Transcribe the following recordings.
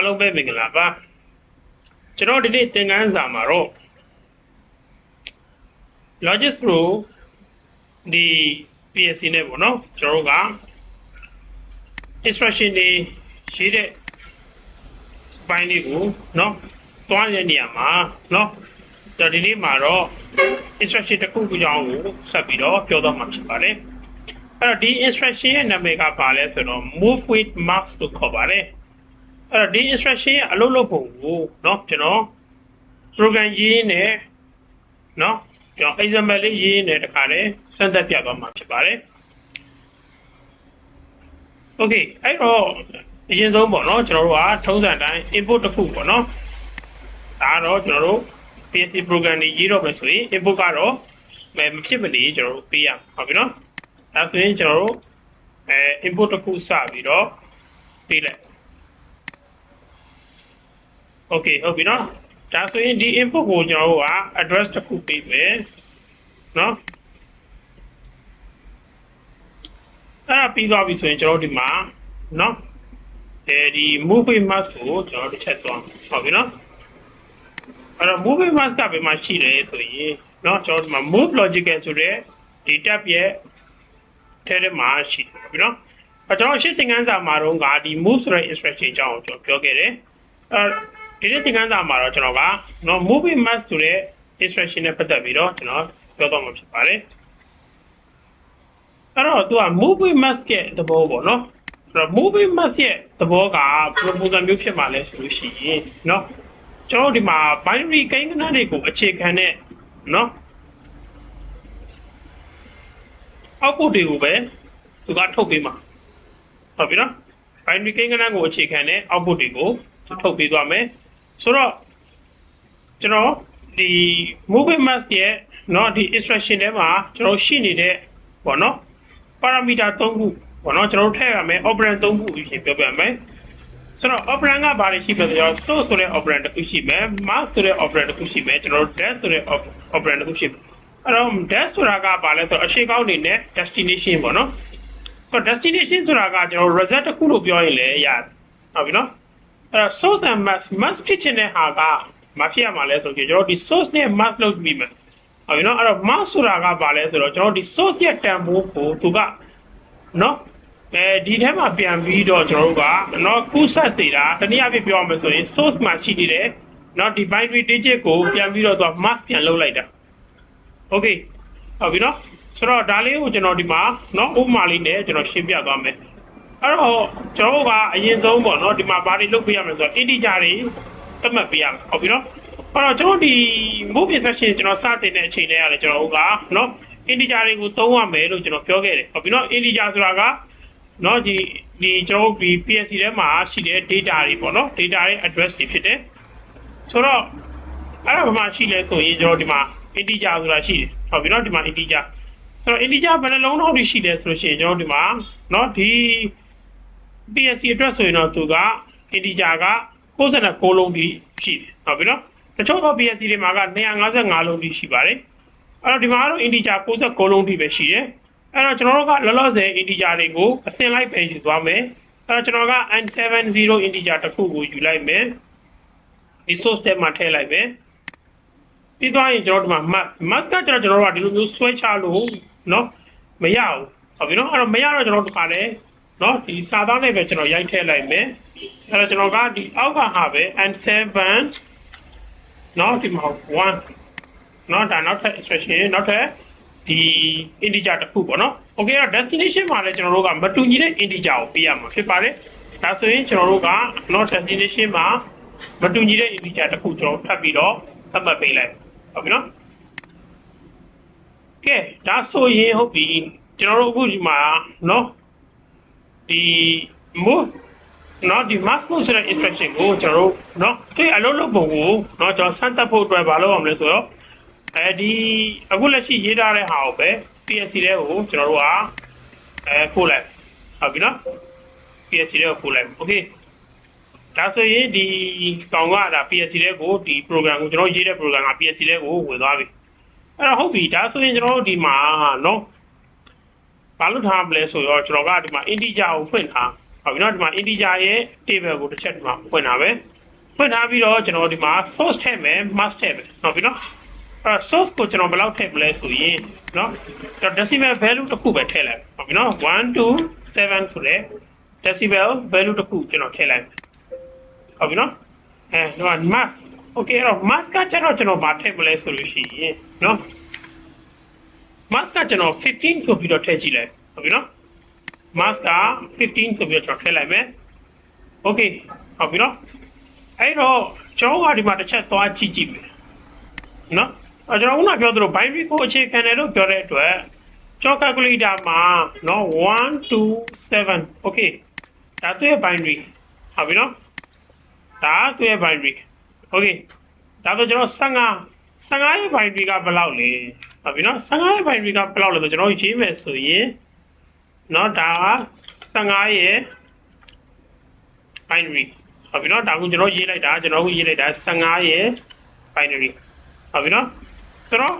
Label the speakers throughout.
Speaker 1: အားလုံးပဲမင်္ဂလာပါကျွန်တော်ဒီနေ့သင်ခန်းစာမှာတော့ Logis Pro ဒီ PSC နဲ့ပေါ့နော်ကျွန်တော်က instruction တွေရေးတဲ့ပိုင်းလေးကိုနော်တွားတဲ့နေရာမှာနော်တော်ဒီနေ့မှာတော့ instruction တစ်ခုခုကြောင်းကိုဆက်ပြီးတော့ပြောတော့မှာဖြစ်ပါတယ်အဲ့တော့ဒီ instruction ရဲ့နာမည်ကဘာလဲဆိုတော့ move with marks လို့ခေါ်ပါတယ် အဲ့တော့ဒီ instruction ရဲ့အလုပ်လုပ်ပုံကိုเนาะကျွန်တော် program ရေးနေเนาะကျွန်တော် example လေးရေးနေတခါလေစမ်းသပ်ပြသွားမှာဖြစ်ပါတယ် Okay အဲ့တော့အရင်ဆုံးပေါ့နော်ကျွန်တော်တို့ကထုံးစံတိုင်း input တစ်ခုပေါ့နော်ဒါကတော့ကျွန်တော်တို့ PSC program တွေရေးတော့မယ်ဆိုရင် input ကတော့မဖြစ်မနေကျွန်တော်တို့ပေးရမှာဟုတ်ပြီနော်ဒါဆိုရင်ကျွန်တော်တို့အဲ input တစ်ခုစပြီးတော့ပေးလိုက် Okay ဟုတ်ပြီနော်ဒါဆိုရင်ဒီ input ကိုကျွန်တော်တို့က address တစ်ခုပေးမယ်နော်အဲ့ဒါပြီးသွားပြီဆိုရင်ကျွန်တော်တို့ဒီမှာနော်အဲဒီ movie mask ကိုကျွန်တော်တို့တစ်ချက်သွားဟုတ်ပြီနော်အဲ့တော့ movie mask ကဘယ်မှာရှိလဲဆိုရင်နော်ကျွန်တော်ဒီမှာ move logical ဆိုတဲ့ data ရဲ့ထဲထဲမှာရှိတယ်ဟုတ်ပြီနော်အဲ့ကျွန်တော်ရှင်းသင်ခန်းစာမှာတော့ကဒီ move ဆိုတဲ့ instruction အကြောင်းကိုကျွန်တော်ပြောခဲ့တယ်အဲ့ ဒီနေ့သင်ခန်းစာမှာတော့ကျွန်တော်ကနော် movie mask ဆိုတဲ့ instruction နဲ့ပတ်သက်ပြီးတော့ကျွန်တော်ပြောတော့မှာဖြစ်ပါတယ်အဲ့တော့သူက movie mask ရဲ့သဘောပေါ့နော်အဲ့တော့ movie mask ရဲ့သဘောက proposal မျိုးဖြစ်မှာလဲဆိုလို့ရှိရင်နော်ကျွန်တော်ဒီမှာ binary ကိန်းဂဏန်းတွေကိုအခြေခံတဲ့နော် output တွေကိုပဲသူကထုတ်ပေးမှာဟုတ်ပြီနော် binary ကိန်းဂဏန်းကိုအခြေခံတဲ့ output တွေကိုထုတ်ပေးသွားမယ် ဆိုတော့ကျွန်တော်ဒီ movie mask ရဲ့เนาะဒီ instruction ထဲမှာကျွန်တော်ရှိနေတဲ့ပေါ့နော် parameter 3ခုပေါ့နော်ကျွန်တော်တို့ထည့်ရမယ် operand 3ခုအရင်ပြောပြမယ်ဆိုတော့ operand ကဘာတွေရှိလဲဆိုတော့ source ဆိုတဲ့ operand တစ်ခုရှိမယ် mask ဆိုတဲ့ operand တစ်ခုရှိမယ်ကျွန်တော်တို့ dash ဆိုတဲ့ operand တစ်ခုရှိမယ်အဲ့တော့ dash ဆိုတာကဘာလဲဆိုတော့အရှိကောင်းနေနဲ့ destination ပေါ့နော်ဆိုတော့ destination ဆိုတာကကျွန်တော် result တစ်ခုလို့ပြောရင်လည်းရတယ်ဟုတ်ပြီနော် အဲ့တော့ source and mask mask ဖြစ်ချင်တဲ့ဟာကမဖြစ်ရမှာလဲဆိုကြကျွန်တော်ဒီ source နဲ့ mask လုပ်ပြီးမယ်ဟုတ်ပြီနော်အဲ့တော့ mask ဆိုတာကဘာလဲဆိုတော့ကျွန်တော်ဒီ source ရဲ့တန်ဖိုးကိုသူကနော်အဲဒီထဲမှာပြန်ပြီးတော့ကျွန်တော်တို့ကနော်ကူးဆက်သေးတာတနည်းအားဖြင့်ပြောရမယ်ဆိုရင် source မှာရှိနေတဲ့နော်ဒီ binary digit ကိုပြန်ပြီးတော့သူက mask ပြန်လုပ်လိုက်တာ okay ဟုတ်ပြီနော်ဆိုတော့ဒါလေးကိုကျွန်တော်ဒီမှာနော်ဥပမာလေးနဲ့ကျွန်တော်ရှင်းပြသွားမယ် အဲ့တော့ကျွန်တော်ကအရင်ဆုံးပေါ့နော်ဒီမှာဘာတွေလုပ်ပေးရမလဲဆိုတော့ integer တွေသတ်မှတ်ပေးရမယ်ဟုတ်ပြီနော်အဲ့တော့ကျွန်တော်ဒီ move instruction ကျွန်တော်စတင်တဲ့အချိန်လေးရတယ်ကျွန်တော်ကနော် integer တွေကိုသုံးရမယ်လို့ကျွန်တော်ပြောခဲ့တယ်ဟုတ်ပြီနော် integer ဆိုတာကနော်ဒီဒီကျွန်တော်ဒီ PSC ထဲမှာရှိတဲ့ data တွေပေါ့နော် data ရဲ့ address တွေဖြစ်တယ်ဆိုတော့အဲ့ဒါဘာမှရှိလဲဆိုရင်ကျွန်တော်ဒီမှာ integer ဆိုတာရှိတယ်ဟုတ်ပြီနော်ဒီမှာ integer ဆိုတော့ integer ဘယ်နှလုံးလောက်ရှိလဲဆိုလို့ရှိရင်ကျွန်တော်ဒီမှာနော်ဒီ PSC address ဆိုရင်တော့သူက integer က69လုံးဒီရှိတယ်ဟုတ်ပြီနော်တချို့သော PSC တွေမှာက255လုံးဒီရှိပါတယ်အဲ့တော့ဒီမှာတော့ integer 69လုံးဒီပဲရှိတယ်အဲ့တော့ကျွန်တော်တို့ကလောလောဆယ် integer တွေကိုအစင်လိုက်ပဲယူသွားမယ်အဲ့တော့ကျွန်တော်က n70 integer တစ်ခုကိုယူလိုက်မယ်ဒီ source ထဲမှာထည့်လိုက်မယ်ပြီးသွားရင်ကျွန်တော်ဒီမှာ mask mask ကကျွန်တော်ကျွန်တော်တို့ကဒီလိုမျိုးဆွဲချလို့เนาะမရဘူးဟုတ်ပြီเนาะအဲ့တော့မရတော့ကျွန်တော်တို့ကလည်း နော်ဒီစာသားနဲ့ပဲကျွန်တော်ရိုက်ထည့်လိုက်မယ်အဲ့တော့ကျွန်တော်ကဒီအောက်ကဟာပဲ n7 နော်ဒီမှာ1နော်ဒါနောက်ထပ် expression နောက်ထပ်ဒီ integer တစ်ခုပေါ့နော် okay အဲ့တော့ destination မှာလည်းကျွန်တော်တို့ကမတူညီတဲ့ integer ကိုပေးရမှာဖြစ်ပါတယ်ဒါဆိုရင်ကျွန်တော်တို့က not destination မှာမတူညီတဲ့ integer တစ်ခုကျွန်တော်ထပ်ပြီးတော့သတ်မှတ်ပေးလိုက်ဟုတ်ပြီနော်ကဲဒါဆိုရင်ဟုတ်ပြီကျွန်တော်တို့အခုဒီမှာနော် ဒီ move နော်ဒီ mass move ဆိုတဲ့ instruction ကိုကျွန်တော်တို့နော်ဒီအလုပ်လုပ်ပုံကိုနော်ကျွန်တော်စမ်းသပ်ဖို့အတွက်မလုပ်အောင်လဲဆိုတော့အဲဒီအခုလက်ရှိရေးထားတဲ့ဟာကိုပဲ PSC တဲ့ကိုကျွန်တော်တို့ကအဲပို့လိုက်ဟုတ်ပြီနော် PSC တဲ့ကိုပို့လိုက် okay ဒါဆိုရင်ဒီကောင်ကဒါ PSC တဲ့ကိုဒီ program ကိုကျွန်တော်ရေးတဲ့ program က PSC တဲ့ကိုဝင်သွားပြီအဲ့တော့ဟုတ်ပြီဒါဆိုရင်ကျွန်တော်တို့ဒီမှာနော် ဘာလို့ထားမလဲဆိုတော့ကျွန်တော်ကဒီမှာ integer ကိုဖွင့်ထားဟုတ်ပြီနော်ဒီမှာ integer ရဲ့ table ကိုတစ်ချက်ဒီမှာဖွင့်တာပဲဖွင့်ထားပြီးတော့ကျွန်တော်ဒီမှာ source ထည့်မယ် mask ထည့်မယ်ဟုတ်ပြီနော်အဲ source ကိုကျွန်တော်ဘယ်လောက်ထည့်မလဲဆိုရင်နော် decimal value တစ်ခုပဲထည့်လိုက်ဟုတ်ပြီနော်1 2 7ဆိုတဲ့ decimal value တစ်ခုကျွန်တော်ထည့်လိုက်ဟုတ်ပြီနော်အဲဒီမှာ mask okay အဲ့တော့ mask ကကျွန်တော်ကျွန်တော်ဗာထည့်မလဲဆိုလို့ရှိရင်နော် mask ကကျွန်တော်15ဆိုပြီးတော့ထည့်ကြည့်လိုက်ဟုတ်ပြီနော် mask က15ဆိုပြီးတော့ကျွန်တော်ထည့်လိုက်မယ် okay ဟုတ်ပြီနော်အဲ့တော့ကျွန်တော်ကဒီမှာတစ်ချက်သွားကြည့်ကြည့်မယ်နော်အဲကျွန်တော်ခုနပြောသလို binary ကိုအခြေခံတယ်လို့ပြောတဲ့အတွက်ကျွန်တော် calculator မှာနော်1 2 7 okay ဒါသူ့ရဲ့ binary ဟုတ်ပြီနော်ဒါသူ့ရဲ့ binary okay ဒါဆိုကျွန်တော်15 15ရဲ့ binary ကဘယ်လောက်လဲဟုတ်ပြီနော်15ရဲ့ binary ကဘယ်လောက်လဲဆိုကျွန်တော်ရေးမယ်ဆိုရင်နော်ဒါက15ရဲ့ binary ဟုတ်ပြီနော်ဒါကကျွန်တော်ရေးလိုက်တာကျွန်တော်ကရေးလိုက်တာ15ရဲ့ binary ဟုတ်ပြီနော်ဆိုတော့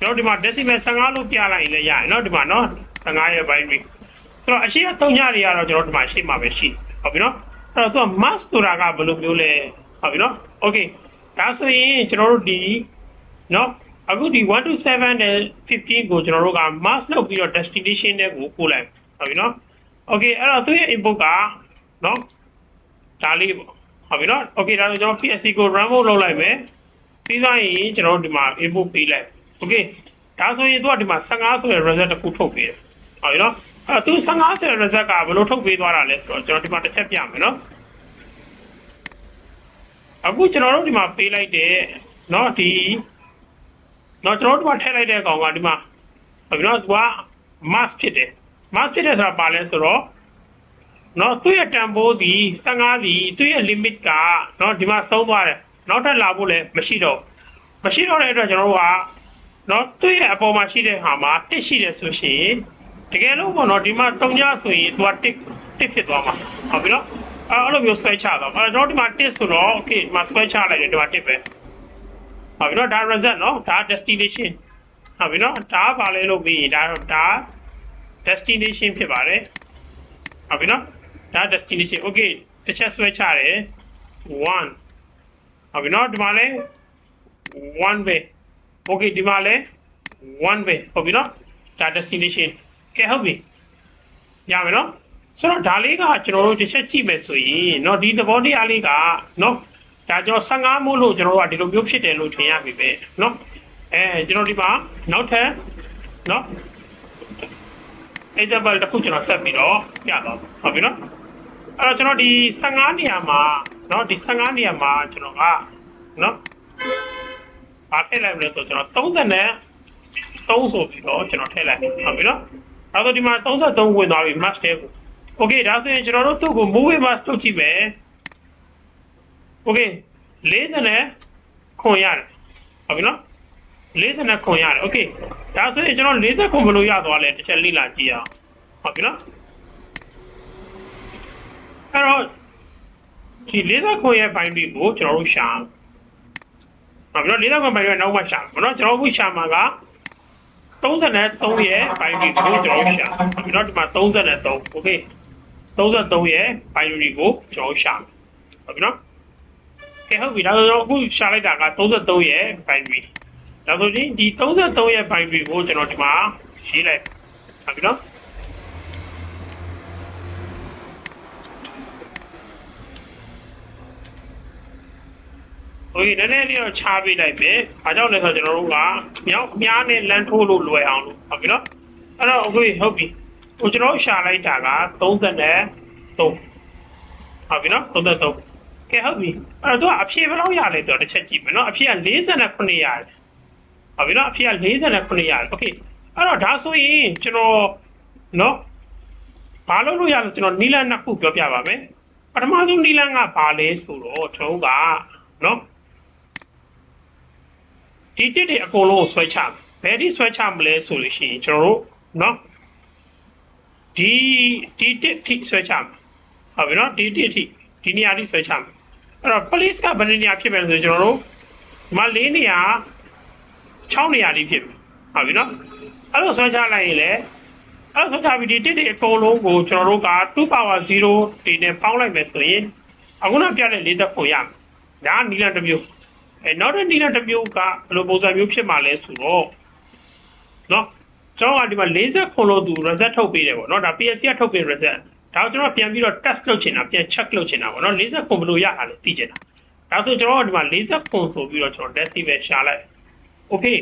Speaker 1: ကျွန်တော်ဒီမှာ decimal 15လို့ပြလိုက်ရင်လည်းရရင်နော်ဒီမှာနော်15ရဲ့ binary ဆိုတော့အရှိအသုံးညတွေကတော့ကျွန်တော်ဒီမှာရှင်းမှာပဲရှိဟုတ်ပြီနော်အဲ့တော့သူက mask ဆိုတာကဘယ်လိုမျိုးလဲဟုတ်ပြီနော် okay ဒါဆိုရင်ကျွန်တော်တို့ဒီနော်အခုဒီ1 to 7နဲ့15ကိုကျွန်တော်တို့က mask လုပ်ပြီးတော့ destination နဲ့ကိုပို့လိုက်ဟုတ်ပြီနော် okay အဲ့တော့သူရဲ့ input ကနော်ဒါလေးပေါ့ဟုတ်ပြီနော် okay ဒါဆိုကျွန်တော် PSC ကို run mode လုပ်လိုက်မယ်ပြီးသွားရင်ကျွန်တော်တို့ဒီမှာ input ပေးလိုက် okay ဒါဆိုရင်သူကဒီမှာ15ဆိုတဲ့ result တစ်ခုထုတ်ပေးတယ်ဟုတ်ပြီနော်အဲ့သူ15ဆိုတဲ့ result ကဘယ်လိုထုတ်ပေးသွားတာလဲဆိုတော့ကျွန်တော်ဒီမှာတစ်ချက်ပြမယ်နော် အခုကျွန်တော်တို့ဒီမှာပေးလိုက်တဲ့เนาะဒီเนาะကျွန်တော်တို့ဒီမှာထည့်လိုက်တဲ့ကောင်ကဒီမှာဟုတ်ပြီเนาะသူက mask ဖြစ်တယ် mask ဖြစ်တယ်ဆိုတာပါလဲဆိုတော့เนาะသူ့ရဲ့တန်ဖိုးဒီ15ဒီသူ့ရဲ့ limit ကเนาะဒီမှာဆုံးသွားတယ်နောက်ထပ်လာဖို့လည်းမရှိတော့မရှိတော့တဲ့အတွက်ကျွန်တော်တို့ကเนาะသူ့ရဲ့အပေါ်မှာရှိတဲ့ဟာမှာတစ်ရှိတယ်ဆိုရှင်တကယ်လို့ပေါ့เนาะဒီမှာတုံကြဆိုရင်သူကတစ်တစ်ဖြစ်သွားမှာဟုတ်ပြီเนาะ အဲ့လိုမျိုးဆွဲချတော့အဲ့တော့ဒီမှာတစ်ဆိုတော့ okay ဒီမှာဆွဲချလိုက်တယ်ဒီမှာတစ်ပဲဟုတ်ပြီနော်ဒါ result နော်ဒါ destination ဟုတ်ပြီနော်ဒါကဘာလဲလို့ပြီးဒါတော့ဒါ destination ဖြစ်ပါတယ်ဟုတ်ပြီနော်ဒါ destination okay တစ်ချက်ဆွဲချတယ်1ဟုတ်ပြီနော်ဒီမှာလဲ1 way okay ဒီမှာလဲ1 way ဟုတ်ပြီနော်ဒါ destination ကဲဟုတ်ပြီရမယ်နော် ဆိုတော့ဒါလေးကကျွန်တော်တို့တစ်ချက်ကြည့်မယ်ဆိုရင်เนาะဒီသဘောတရားလေးကเนาะဒါကျွန်တော်15မို့လို့ကျွန်တော်တို့ကဒီလိုမျိုးဖြစ်တယ်လို့ထင်ရပြီပဲเนาะအဲကျွန်တော်ဒီမှာနောက်ထပ်เนาะ example တစ်ခုကျွန်တော်ဆက်ပြီးတော့ပြတော့ဟုတ်ပြီနော်အဲ့တော့ကျွန်တော်ဒီ15နေရာမှာเนาะဒီ15နေရာမှာကျွန်တော်ကเนาะဘာထည့်လိုက်မလဲဆိုတော့ကျွန်တော်30နဲ့3ဆိုပြီးတော့ကျွန်တော်ထည့်လိုက်ဟုတ်ပြီနော်အဲ့တော့ဒီမှာ33ဝင်သွားပြီ match တဲ့ကို okay ဒါဆိုရင်ကျွန်တော်တို့သူ့ကို move match ထုတ်ကြည့်မယ် okay 40နဲ့ခွန်ရတယ်ဟုတ်ပြီနော်40နဲ့ခွန်ရတယ် okay ဒါဆိုရင်ကျွန်တော်40ခွန်ဘယ်လိုရသွားလဲတစ်ချက်လေ့လာကြည့်အောင်ဟုတ်ပြီနော်အဲ့တော့ဒီ40ခွန်ရဲ့ binary ကိုကျွန်တော်တို့ရှာဟုတ်ပြီနော်40ခွန် binary ကနောက်မှရှာမယ်နော်ကျွန်တော်အခုရှာမှာက33ရဲ့ binary ကိုကျွန်တော်ရှာဟုတ်ပြီနော်ဒီမှာ33 okay 33ရဲ့ binary ကိုကျွန်တော်ရှာမယ်ဟုတ်ပြီနော်ကဲဟုတ်ပြီဒါဆိုတော့အခုရှာလိုက်တာက33ရဲ့ binary ဒါဆိုရင်ဒီ33ရဲ့ binary ကိုကျွန်တော်ဒီမှာရေးလိုက်ဟုတ်ပြီနော်โอเคနည်းနည်းလေးတော့ချပေးလိုက်ပဲ။အားကြောင့်လဲဆိုတော့ကျွန်တော်တို့ကမြောက်မြားနဲ့လမ်းထိုးလို့လွယ်အောင်လို့ဟုတ်ပြီနော်။အဲ့တော့ okay ဟုတ်ပြီ။ ဟိုကျွန်တော်ရှာလိုက်တာက33ဟုတ်ပြီနော်33ကဲဟုတ်ပြီအဲ့တော့အဖြေဘယ်လောက်ရလဲဆိုတော့တစ်ချက်ကြည့်မယ်နော်အဖြေက49ရတယ်ဟုတ်ပြီနော်အဖြေက49ရတယ်โอเคအဲ့တော့ဒါဆိုရင်ကျွန်တော်နော်ဘာလို့လို့ရလဲကျွန်တော်နီလန်နှစ်ခုပြောပြပါမယ်ပထမဆုံးနီလန်ကဘာလဲဆိုတော့ကျွန်တော်ကနော်ဒီတစ်တွေအကုန်လုံးကိုဆွဲချမယ်ဘယ်ဒီဆွဲချမလဲဆိုလို့ရှိရင်ကျွန်တော်တို့နော် ဒီဒီတစ်ထိဆွဲချမယ်ဟုတ်ပြီနော်ဒီတစ်ထိဒီနေရာထိဆွဲချမယ်အဲ့တော့ police ကဘယ်နေရာဖြစ်မယ်ဆိုကျွန်တော်တို့ဒီမှာ၄နေရာ6နေရာလေးဖြစ်မယ်ဟုတ်ပြီနော်အဲ့လိုဆွဲချလိုက်ရင်လည်းအဲ့ဆိုချပြီးဒီတစ်တွေအကုန်လုံးကိုကျွန်တော်တို့က2 power 0ဒီနဲ့ပေါင်းလိုက်မယ်ဆိုရင်အခုနပြတဲ့40ပုံရမယ်ဒါကနီလန်တစ်မျိုးအဲနောက်တဲ့နီလန်တစ်မျိုးကဘယ်လိုပုံစံမျိုးဖြစ်မှာလဲဆိုတော့နော် ကျွန်တော်ကဒီမှာ40ခုလုံးသူ reset ထုတ်ပေးတယ်ပေါ့နော်ဒါ PSC ကထုတ်ပေး reset ဒါကိုကျွန်တော်ပြန်ပြီးတော့ test လုပ်ချင်တာပြန် check လုပ်ချင်တာပေါ့နော်40ခုဘယ်လိုရတာလဲသိချင်တာဒါဆိုကျွန်တော်ကဒီမှာ40ခုဆိုပြီးတော့ကျွန်တော် decibel ရှာလိုက် okay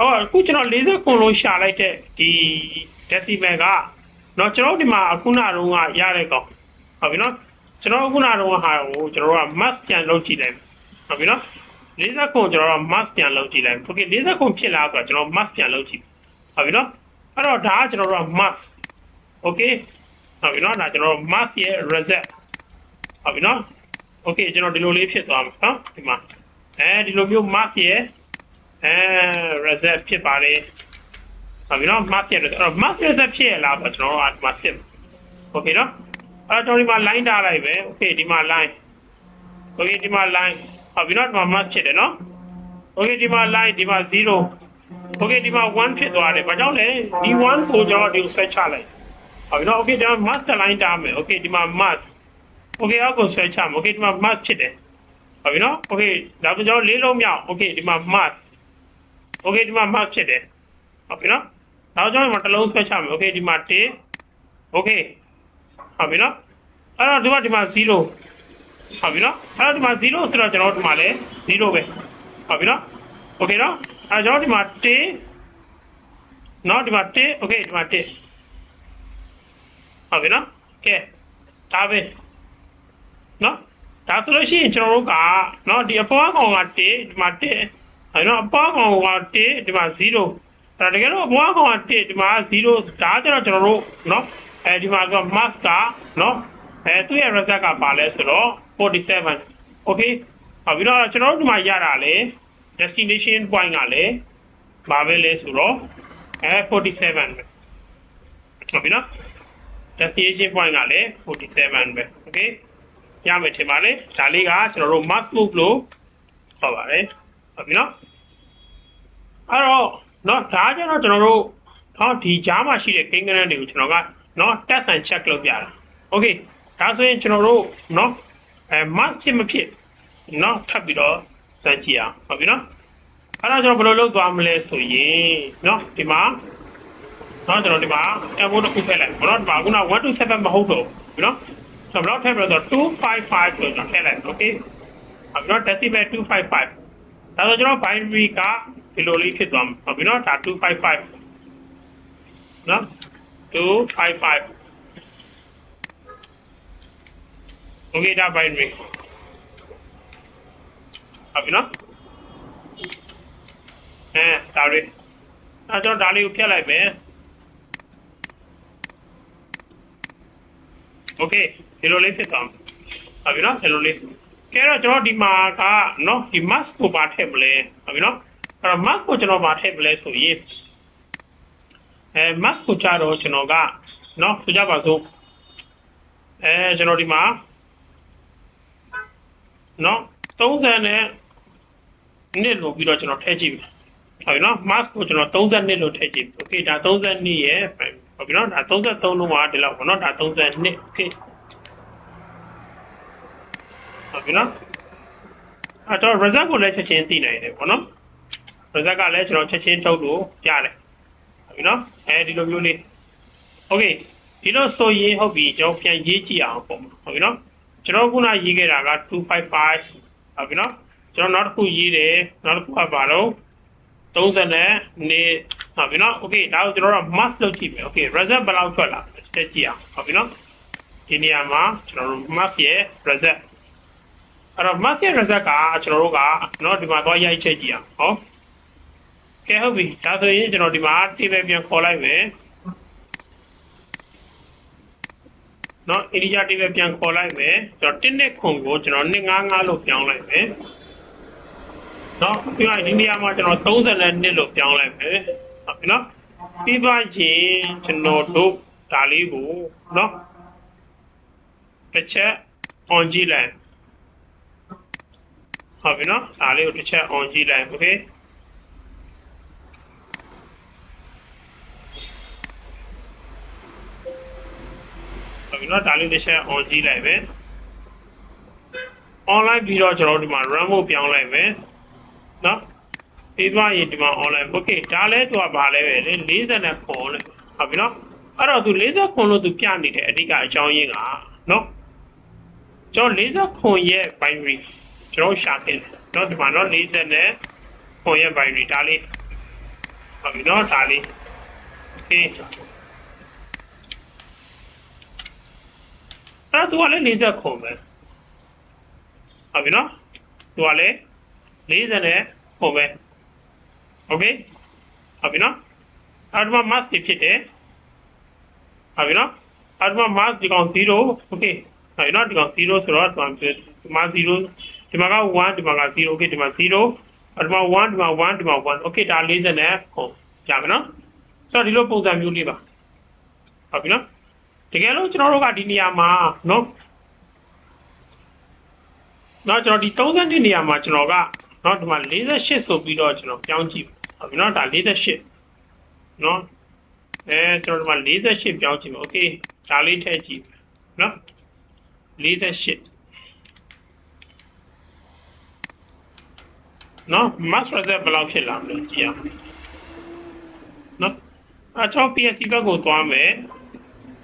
Speaker 1: အော်အခုကျွန်တော်40ခုလုံးရှာလိုက်တဲ့ဒီ decibel ကနော်ကျွန်တော်ဒီမှာအခုနတုန်းကရတဲ့ကောင်ဟုတ်ပြီနော်ကျွန်တော်အခုနတုန်းကဟာကိုကျွန်တော်က mask ပြန်လုပ်ကြည့်လိုက်ဟုတ်ပြီနော်40ခုကျွန်တော်က mask ပြန်လုပ်ကြည့်လိုက် okay 40ခုဖြစ်လာဆိုတော့ကျွန်တော် mask ပြန်လုပ်ကြည့် ဟုတ်ပြီနော်အဲ့တော့ဒါကကျွန်တော်တို့က mask okay ဟုတ်ပြီနော်ဒါကျွန်တော်တို့ mask ရဲ့ reset ဟုတ်ပြီနော် okay ကျွန်တော်ဒီလိုလေးဖြစ်သွားမှာနော်ဒီမှာအဲဒီလိုမျိုး mask ရဲ့အဲ reset ဖြစ်ပါတယ်ဟုတ်ပြီနော် mask ရဲ့ reset အဲ့တော့ mask reset ဖြစ်ရလားဆိုတော့ကျွန်တော်တို့ကဒီမှာစစ် okay နော်အဲ့တော့ဒီမှာ line ထားလိုက်ပဲ okay ဒီမှာ line okay ဒီမှာ line ဟုတ်ပြီနော်ဒီမှာ mask ဖြစ်တယ်နော် okay ဒီမှာ line ဒီမှာ0 okay ဒီမှာ1ဖြစ်သွားတယ်ဘာကြောင့်လဲဒီ1ကိုကျွန်တော်ဒီကိုဆွဲချလိုက်ဟုတ်ပြီနော် okay ကျွန်တော် master line တားမယ် okay ဒီမှာ mask okay အောက်ကိုဆွဲချမယ် okay ဒီမှာ mask ဖြစ်တယ်ဟုတ်ပြီနော် okay ဒါဆိုကျွန်တော်လေးလုံးမြောက် okay ဒီမှာ mask okay ဒီမှာ mask ဖြစ်တယ်ဟုတ်ပြီနော်နောက်ကျွန်တော်ဒီမှာတစ်လုံးဆွဲချမယ် okay ဒီမှာ1 okay ဟုတ်ပြီနော်အဲ့တော့ဒီမှာဒီမှာ0ဟုတ်ပြီနော်အဲ့တော့ဒီမှာ0ဆိုတော့ကျွန်တော်ဒီမှာလည်း0ပဲဟုတ်ပြီနော် okay နော် အဲ့တော့ကျွန်တော်ဒီမှာ1နော်ဒီမှာ1 okay ဒီမှာ1ဟုတ်ပြီနော်ကဲဒါပဲနော်ဒါဆိုလို့ရှိရင်ကျွန်တော်တို့ကနော်ဒီအပေါ်ကောင်က1ဒီမှာ1အဲနော်အပေါ်ကောင်က1ဒီမှာ0ဒါတကယ်တော့အပေါ်ကောင်က1ဒီမှာ0ဒါကျတော့ကျွန်တော်တို့နော်အဲဒီမှာက mask ကနော်အဲသူ့ရဲ့ result ကပါလဲဆိုတော့47 okay ဟုတ်ပြီတော့ကျွန်တော်တို့ဒီမှာရတာလေ destination point ကလည်းဘာပဲလဲဆိုတော့အဲ47ပဲဟုတ်ပြီနော် destination point ကလည်း47ပဲ okay ရမယ်ထင်ပါလေဒါလေးကကျွန်တော်တို့ max move လို့ခေါ်ပါတယ်ဟုတ်ပြီနော်အဲ့တော့เนาะဒါကြတော့ကျွန်တော်တို့เนาะဒီကြားမှာရှိတဲ့ကိန်းဂဏန်းတွေကိုကျွန်တော်ကเนาะ test and check လုပ်ပြတာ okay ဒါဆိုရင်ကျွန်တော်တို့เนาะအဲ max ဖြစ်မဖြစ်เนาะထပ်ပြီးတော့ စမ်းကြည့်အောင်ဟုတ်ပြီနော်အဲ့ဒါကျွန်တော်ဘယ်လိုလုပ်သွားမလဲဆိုရင်เนาะဒီမှာเนาะကျွန်တော်ဒီမှာတန်ဖိုးတစ်ခုထည့်လိုက်ဘောနော်ဒီမှာခုန127မဟုတ်တော့ဘူးเนาะကျွန်တော်ဘယ်လောက်ထည့်မလဲဆိုတော့255ဆိုတော့ထည့်လိုက်โอเคဟုတ်ပြီနော် decimal 255ဒါဆိုကျွန်တော် binary ကဒီလိုလေးဖြစ်သွားမှာဟုတ်ပြီနော်ဒါ255เนาะ255โอเคဒါ binary ဟုတ်ပြီနော်အဲဒါလေးအဲကျွန်တော်ဒါလေးကိုဖြတ်လိုက်မယ်โอเคဒီလိုလေးဖြစ်သွားဟုတ်ပြီနော်ဒီလိုလေးကဲတော့ကျွန်တော်ဒီမှာကနော်ဒီ mask ကိုပါထည့်မလဲဟုတ်ပြီနော်အဲ့တော့ mask ကိုကျွန်တော်ပါထည့်မလဲဆိုရင်အဲ mask ကိုကြတော့ကျွန်တော်ကနော်ဆိုကြပါစို့အဲကျွန်တော်ဒီမှာနော်30နဲ့ နှစ်လို့ပြီးတော့ကျွန်တော်ထည့်ကြည့်မယ်ဟုတ်ပြီနော် mask ကိုကျွန်တော်32လို့ထည့်ကြည့် okay ဒါ32ရဲ့ဟုတ်ပြီနော်ဒါ33လုံးကဒီလောက်ပေါ့နော်ဒါ32 okay ဟုတ်ပြီနော်အဲတော့ result ကိုလည်းချက်ချင်းသိနိုင်တယ်ပေါ့နော် result ကလည်းကျွန်တော်ချက်ချင်းထုတ်လို့ရတယ်ဟုတ်ပြီနော်အဲဒီလိုမျိုးလေး okay ဒီလိုဆိုရင်ဟုတ်ပြီကျွန်တော်ပြန်ရေးကြည့်အောင်ပေါ့ဟုတ်ပြီနော်ကျွန်တော်ခုနရေးခဲ့တာက255ဟုတ်ပြီနော် ကျွန်တော်နောက်တစ်ခုရေးတယ်နောက်တစ်ခုကဘာလို့30နဲ့နေဟုတ်ပြီနော် okay ဒါကိုကျွန်တော်တို့ mass လုပ်ကြည့်မယ် okay result ဘယ်လောက်ထွက်လာလဲတက်ကြည့်အောင်ဟုတ်ပြီနော်ဒီနေရာမှာကျွန်တော်တို့ mass ရဲ့ result အဲ့တော့ mass ရဲ့ result ကကျွန်တော်တို့ကနော်ဒီမှာတော့ရိုက်ချက်ကြည့်အောင်ဟုတ်ကဲဟုတ်ပြီဒါဆိုရင်ကျွန်တော်ဒီမှာ table ပြန်ခေါ်လိုက်မယ်နော် integer table ပြန်ခေါ်လိုက်မယ်ကျွန်တော်1နဲ့ခွန်ကိုကျွန်တော်155လို့ပြောင်းလိုက်မယ် နော်ပြီးတော့ဒီနေရာမှာကျွန်တော်30နဲ့လို့ပြောင်းလိုက်မယ်ဟုတ်ပြီနော်ပြီးသွားရင်ကျွန်တော်တို့ဒါလေးကိုနော်တစ်ချက် on ကြည့်လိုက်ဟုတ်ပြီနော်ဒါလေးကိုတစ်ချက် on ကြည့်လိုက် okay ဟဟုတ်ပြီနော်ဒါလေးတစ်ချက် on ကြည့်လိုက်မယ် online ပြီးတော့ကျွန်တော်တို့ဒီမှာ run ဖို့ပြောင်းလိုက်မယ် နော်ပြီးသွားရင်ဒီမှာ online okay ဒါလဲသူကဘာလဲပဲလေ40နဲ့ခွန်လဲဟုတ်ပြီနော်အဲ့တော့သူ40ခွန်လို့သူပြနေတယ်အဓိကအကြောင်းရင်းကနော်ကျွန်တော်40ခွန်ရဲ့ binary ကျွန်တော်ရှာခဲ့တယ်နော်ဒီမှာနော်40နဲ့ခွန်ရဲ့ binary ဒါလေးဟုတ်ပြီနော်ဒါလေး okay အဲ့တော့သူကလည်း40ခွန်ပဲဟုတ်ပြီနော်သူကလည်း 40နဲ့ခွန်ပဲ okay ဟုတ်ပြီနော်အဲ့ဒီမှာ mass တွေဖြစ်တယ်ဟုတ်ပြီနော်အဲ့ဒီမှာ mass ဒီကောင်0 okay ဟုတ်ပြီနော်ဒီကောင်0ဆိုတော့ဒီမှာဒီမှာ0ဒီမှာက1ဒီမှာက0 okay ဒီမှာ0အဲ့ဒီမှာ1ဒီမှာ1ဒီမှာ1 okay ဒါ40နဲ့ခွန်ရမယ်နော်ဆိုတော့ဒီလိုပုံစံမျိုးလေးပါဟုတ်ပြီနော်တကယ်လို့ကျွန်တော်တို့ကဒီနေရာမှာနော်နော်ကျွန်တော်ဒီ32နေရာမှာကျွန်တော်က နော်ဒီမှာ48ဆိုပြီးတော့ကျွန်တော်ပြောင်းကြည့်ဟုတ်ပြီနော်ဒါ48နော်အဲကျွန်တော်ဒီမှာ48ပြောင်းကြည့်မယ်โอเคဒါလေးထည့်ကြည့်နော်48နော် mass reset ဘယ်လောက်ဖြစ်လာမလဲကြည့်ရအောင်နော်အချော PSC ဘက်ကိုသွားမယ်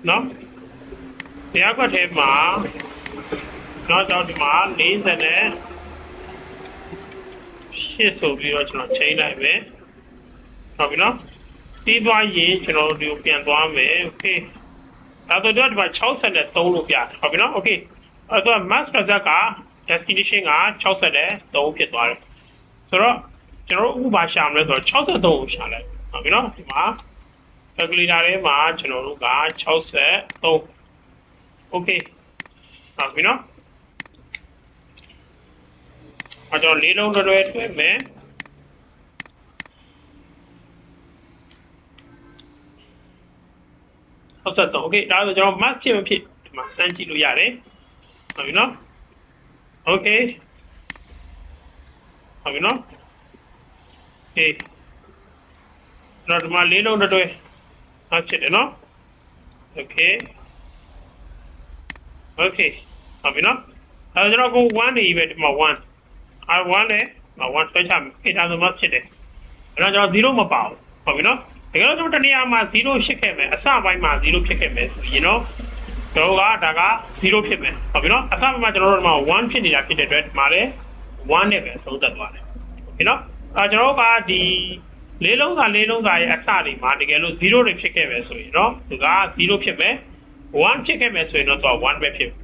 Speaker 1: နော်တရားကွက်ထဲမှာနော်ကျွန်တော်ဒီမှာ40နဲ့ ရှစ်ဆိုပြီးတော့ကျွန်တော်ချိန်လိုက်မယ်ဟုတ်ပြီနော်ပြီးသွားရင်ကျွန်တော်တို့ဒီကိုပြန်သွားမယ်โอเคအဲတော့ဒီမှာ63လို့ပြတယ်ဟုတ်ပြီနော်โอเคအဲတော့ mass result က destination က63ဖြစ်သွားတယ်ဆိုတော့ကျွန်တော်တို့ဥပါရှာမလဲဆိုတော့63ကိုရှာလိုက်ဟုတ်ပြီနော်ဒီမှာ calculator ထဲမှာကျွန်တော်တို့က63 okay ဟုတ်ပြီနော် အကျွန်တော်လေးလုံးတွဲတွဲထွဲမယ်ဟုတ်သက်တော့ okay ဒါဆိုကျွန်တော် mask ဖြစ်မဖြစ်ဒီမှာစမ်းကြည့်လို့ရတယ်ဟုတ်ပြီနော် okay ဟုတ်ပြီနော် okay ကျွန်တော်ဒီမှာလေးလုံးတွဲတွဲဟုတ်ဖြစ်တယ်နော် okay okay ဟုတ်ပြီနော်အဲကျွန်တော်ကို1နေပြီဒီမှာ1 R1 နဲ့1ဆွဲချမယ်အဲ့ဒါဆိုမှဖြစ်တယ်အဲ့တော့ကျွန်တော်0မပါဘူးဟုတ်ပြီနော်တကယ်လို့ကျွန်တော်တနေရာမှာ0ဖြစ်ခဲ့မယ်အစပိုင်းမှာ0ဖြစ်ခဲ့မယ်ဆိုရင်တော့ကျွန်တော်ကဒါက0ဖြစ်မယ်ဟုတ်ပြီနော်အစပိုင်းမှာကျွန်တော်တို့ဒီမှာ1ဖြစ်နေတာဖြစ်တဲ့အတွက်ဒီမှာလည်း1နဲ့ပဲအဆုံးသတ်သွားတယ်ဟုတ်ပြီနော်အဲကျွန်တော်ကဒီလေးလုံးသာလေးလုံးသာရဲ့အစတွေမှာတကယ်လို့0တွေဖြစ်ခဲ့မယ်ဆိုရင်နော်သူက0ဖြစ်မယ်1ဖြစ်ခဲ့မယ်ဆိုရင်တော့သူက1ပဲဖြစ်မယ်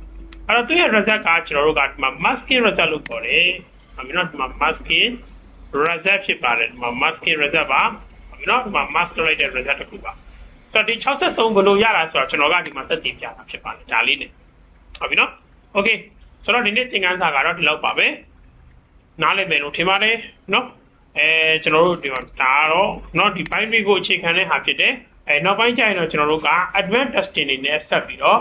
Speaker 1: အဲ့တော့သူရဲ့ result ကကျွန်တော်တို့ကဒီမှာ masking result လို့ခေါ်တယ် အမေနော်ဒီမှာ masking result ဖြစ်ပါတယ်ဒီမှာ masking result ပါအမေနော်ဒီမှာ master လိုက်တဲ့ result တစ်ခုပါဆိုတော့ဒီ63ဘယ်လိုရတာဆိုတော့ကျွန်တော်ကဒီမှာသက်တည်ပြတာဖြစ်ပါတယ်ဒါလေးနဲ့ဟုတ်ပြီနော် okay ဆိုတော့ဒီနေ့သင်ခန်းစာကတော့ဒီလောက်ပါပဲနားလည်မယ်လို့ထင်ပါတယ်နော်အဲကျွန်တော်တို့ဒီမှာဒါကတော့เนาะဒီ binary ကိုအခြေခံတဲ့ဟာဖြစ်တယ်အဲနောက်ပိုင်းကျရင်တော့ကျွန်တော်တို့က advanced testing တွေနဲ့ဆက်ပြီးတော့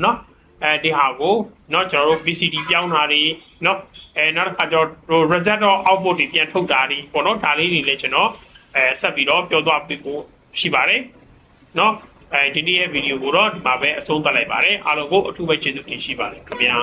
Speaker 1: เนาะ အဲဒီဟာကိုเนาะကျွန်တော်တို့ PCD ပြောင်းတာတွေเนาะအဲနောက်တစ်ခါကျတော့ result တော့ output တွေပြန်ထုတ်တာတွေပေါ့เนาะဒါလေးတွေလည်းကျွန်တော်အဲဆက်ပြီးတော့ပြောသွားပြဖို့ရှိပါတယ်เนาะအဲဒီနေ့ရဲ့ဗီဒီယိုကိုတော့ဒီမှာပဲအဆုံးသတ်လိုက်ပါတယ်အားလုံးကိုအထူးပဲကျေးဇူးတင်ရှိပါတယ်ခင်ဗျာ